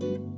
Thank you.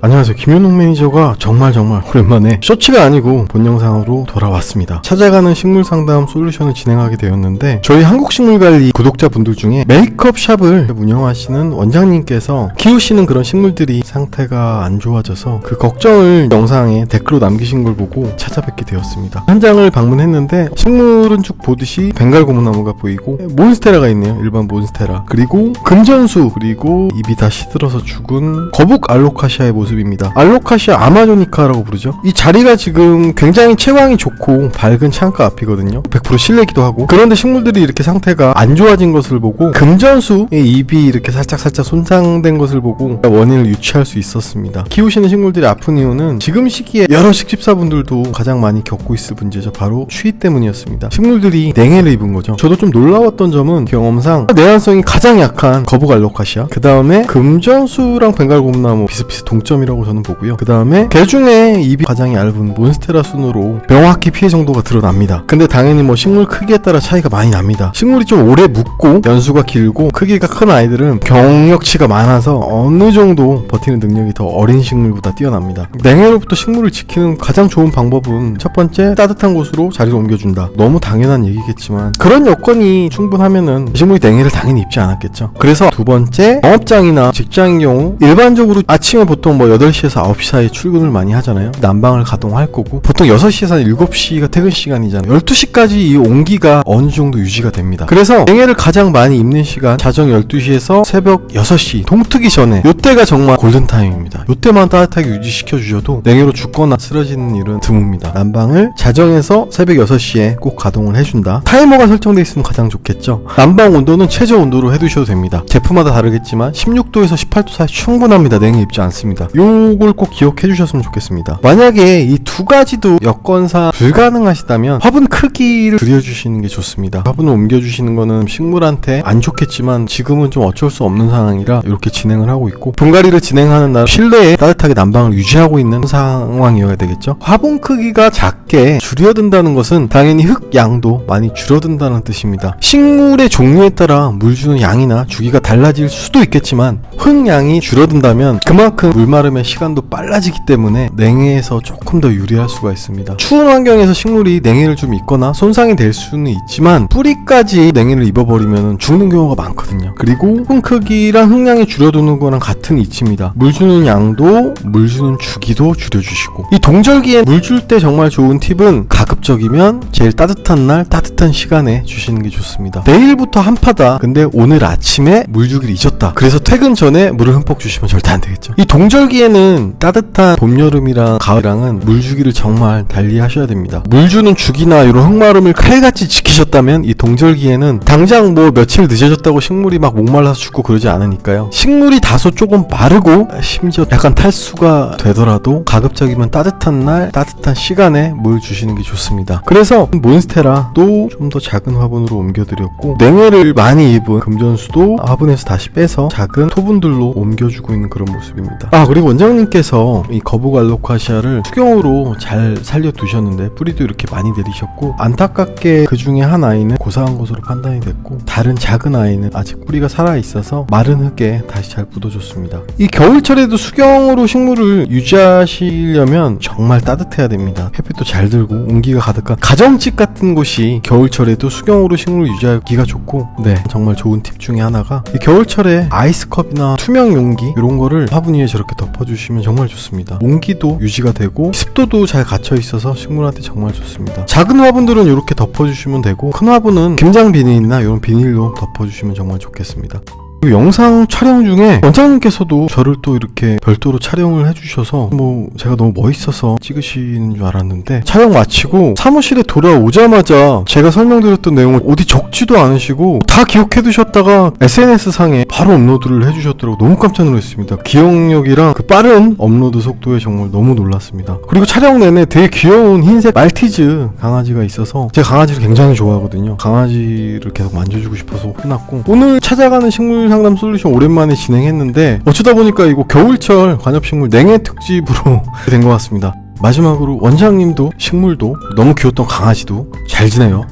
안녕하세요. 김윤웅 매니저가 정말 정말 오랜만에 쇼츠가 아니고 본 영상으로 돌아왔습니다. 찾아가는 식물 상담 솔루션을 진행하게 되었는데 저희 한국식물관리 구독자분들 중에 메이크업 샵을 운영하시는 원장님께서 키우시는 그런 식물들이 상태가 안 좋아져서 그 걱정을 영상에 댓글로 남기신 걸 보고 찾아뵙게 되었습니다. 현장을 방문했는데 식물은 쭉 보듯이 벵갈 고무나무가 보이고 몬스테라가 있네요. 일반 몬스테라. 그리고 금전수 그리고 입이 다 시들어서 죽은 거북 알로카시아의 모습 입니다. 알로카시아 아마조니카라고 부르죠. 이 자리가 지금 굉장히 채광이 좋고 밝은 창가 앞이거든요. 100% 실내기도 하고. 그런데 식물들이 이렇게 상태가 안 좋아진 것을 보고 금전수의 입이 이렇게 살짝 살짝 손상된 것을 보고 원인을 유추할 수 있었습니다. 키우시는 식물들이 아픈 이유는 지금 시기에 여러 식집사분들도 가장 많이 겪고 있을 문제죠. 바로 추위 때문이었습니다. 식물들이 냉해를 입은 거죠. 저도 좀 놀라웠던 점은 경험상 내한성이 가장 약한 거북 알로카시아, 그 다음에 금전수랑 벵갈고무나무 비슷비슷 동점 이라고 저는 보고요. 그 다음에 개 중에 입이 가장 얇은 몬스테라 순으로 명확히 피해 정도가 드러납니다. 근데 당연히 뭐 식물 크기에 따라 차이가 많이 납니다. 식물이 좀 오래 묵고 연수가 길고 크기가 큰 아이들은 경력치가 많아서 어느 정도 버티는 능력이 더 어린 식물보다 뛰어납니다. 냉해로부터 식물을 지키는 가장 좋은 방법은 첫 번째 따뜻한 곳으로 자리를 옮겨준다. 너무 당연한 얘기겠지만 그런 여건이 충분하면은 이 식물이 냉해를 당연히 입지 않았겠죠. 그래서 두 번째 영업장이나 직장인 경우 일반적으로 아침에 보통 뭐 8시에서 9시 사이 출근을 많이 하잖아요. 난방을 가동할 거고 보통 6시에서 7시가 퇴근 시간이잖아요. 12시까지 이 온기가 어느 정도 유지가 됩니다. 그래서 냉해를 가장 많이 입는 시간 자정 12시에서 새벽 6시 동트기 전에 요때가 정말 골든타임입니다. 요때만 따뜻하게 유지시켜 주셔도 냉해로 죽거나 쓰러지는 일은 드뭅니다. 난방을 자정에서 새벽 6시에 꼭 가동을 해준다. 타이머가 설정돼 있으면 가장 좋겠죠. 난방 온도는 최저 온도로 해두셔도 됩니다. 제품마다 다르겠지만 16도에서 18도 사이 충분합니다. 냉해 입지 않습니다. 요걸 꼭 기억해 주셨으면 좋겠습니다. 만약에 이 두 가지도 여건상 불가능하시다면 화분 크기를 줄여주시는 게 좋습니다. 화분을 옮겨주시는 거는 식물한테 안 좋겠지만 지금은 좀 어쩔 수 없는 상황이라 이렇게 진행을 하고 있고 분갈이를 진행하는 날 실내에 따뜻하게 난방을 유지하고 있는 상황이어야 되겠죠. 화분 크기가 작게 줄여든다는 것은 당연히 흙 양도 많이 줄어든다는 뜻입니다. 식물의 종류에 따라 물 주는 양이나 주기가 달라질 수도 있겠지만 흙 양이 줄어든다면 그만큼 물마 름의 시간도 빨라지기 때문에 냉해에서 조금 더 유리할 수가 있습니다. 추운 환경에서 식물이 냉해를 좀 입거나 손상이 될 수는 있지만 뿌리까지 냉해를 입어버리면 죽는 경우가 많거든요. 그리고 흙 크기랑 흙량이 줄어드는 거랑 같은 이치입니다. 물 주는 양도 물 주는 주기도 줄여주시고 이 동절기에 물 줄 때 정말 좋은 팁은 가급적이면 제일 따뜻한 날 따뜻한 시간에 주시는 게 좋습니다. 내일부터 한파다. 근데 오늘 아침에 물 주기를 잊었다. 그래서 퇴근 전에 물을 흠뻑 주시면 절대 안 되겠죠. 이 동절기 에는 따뜻한 봄, 여름이랑 가을이랑은 물 주기를 정말 달리 하셔야 됩니다. 물 주는 주기나 이런 흙마름을 칼같이 지키셨다면 이 동절기에는 당장 뭐 며칠 늦어졌다고 식물이 막 목말라서 죽고 그러지 않으니까요. 식물이 다소 조금 마르고 심지어 약간 탈수가 되더라도 가급적이면 따뜻한 날 따뜻한 시간에 물 주시는 게 좋습니다. 그래서 몬스테라도 좀 더 작은 화분으로 옮겨드렸고 냉해를 많이 입은 금전수도 화분에서 다시 빼서 작은 토분들로 옮겨주고 있는 그런 모습입니다. 아 그리고 원장님께서 이 거북 알로카시아를 수경으로 잘 살려두셨는데 뿌리도 이렇게 많이 내리셨고 안타깝게 그 중에 한 아이는 고사한 것으로 판단이 됐고 다른 작은 아이는 아직 뿌리가 살아 있어서 마른 흙에 다시 잘 묻어줬습니다. 이 겨울철에도 수경으로 식물을 유지하시려면 정말 따뜻해야 됩니다. 햇빛도 잘 들고 온기가 가득한 가정집 같은 곳이 겨울철에도 수경으로 식물을 유지하기가 좋고 네 정말 좋은 팁 중에 하나가 이 겨울철에 아이스컵이나 투명 용기 이런 거를 화분 위에 저렇게 덮어 주시면 정말 좋습니다. 온기도 유지가 되고 습도도 잘 갇혀 있어서 식물한테 정말 좋습니다. 작은 화분들은 이렇게 덮어주시면 되고 큰 화분은 김장 비닐이나 이런 비닐로 덮어주시면 정말 좋겠습니다. 그 영상 촬영 중에 원장님께서도 저를 또 이렇게 별도로 촬영을 해주셔서 뭐 제가 너무 멋있어서 찍으시는 줄 알았는데 촬영 마치고 사무실에 돌아오자마자 제가 설명드렸던 내용을 어디 적지도 않으시고 다 기억해 두셨다가 SNS 상에 바로 업로드를 해주셨더라고 너무 깜짝 놀랐습니다. 기억력이랑 그 빠른 업로드 속도에 정말 너무 놀랐습니다. 그리고 촬영 내내 되게 귀여운 흰색 말티즈 강아지가 있어서 제가 강아지를 굉장히 좋아하거든요. 강아지를 계속 만져주고 싶어서 혼났고 오늘 찾아가는 식물 상담 솔루션 오랜만에 진행했는데 어쩌다 보니까 이거 겨울철 관엽식물 냉해 특집으로 된 것 같습니다. 마지막으로 원장님도 식물도 너무 귀엽던 강아지도 잘 지내요.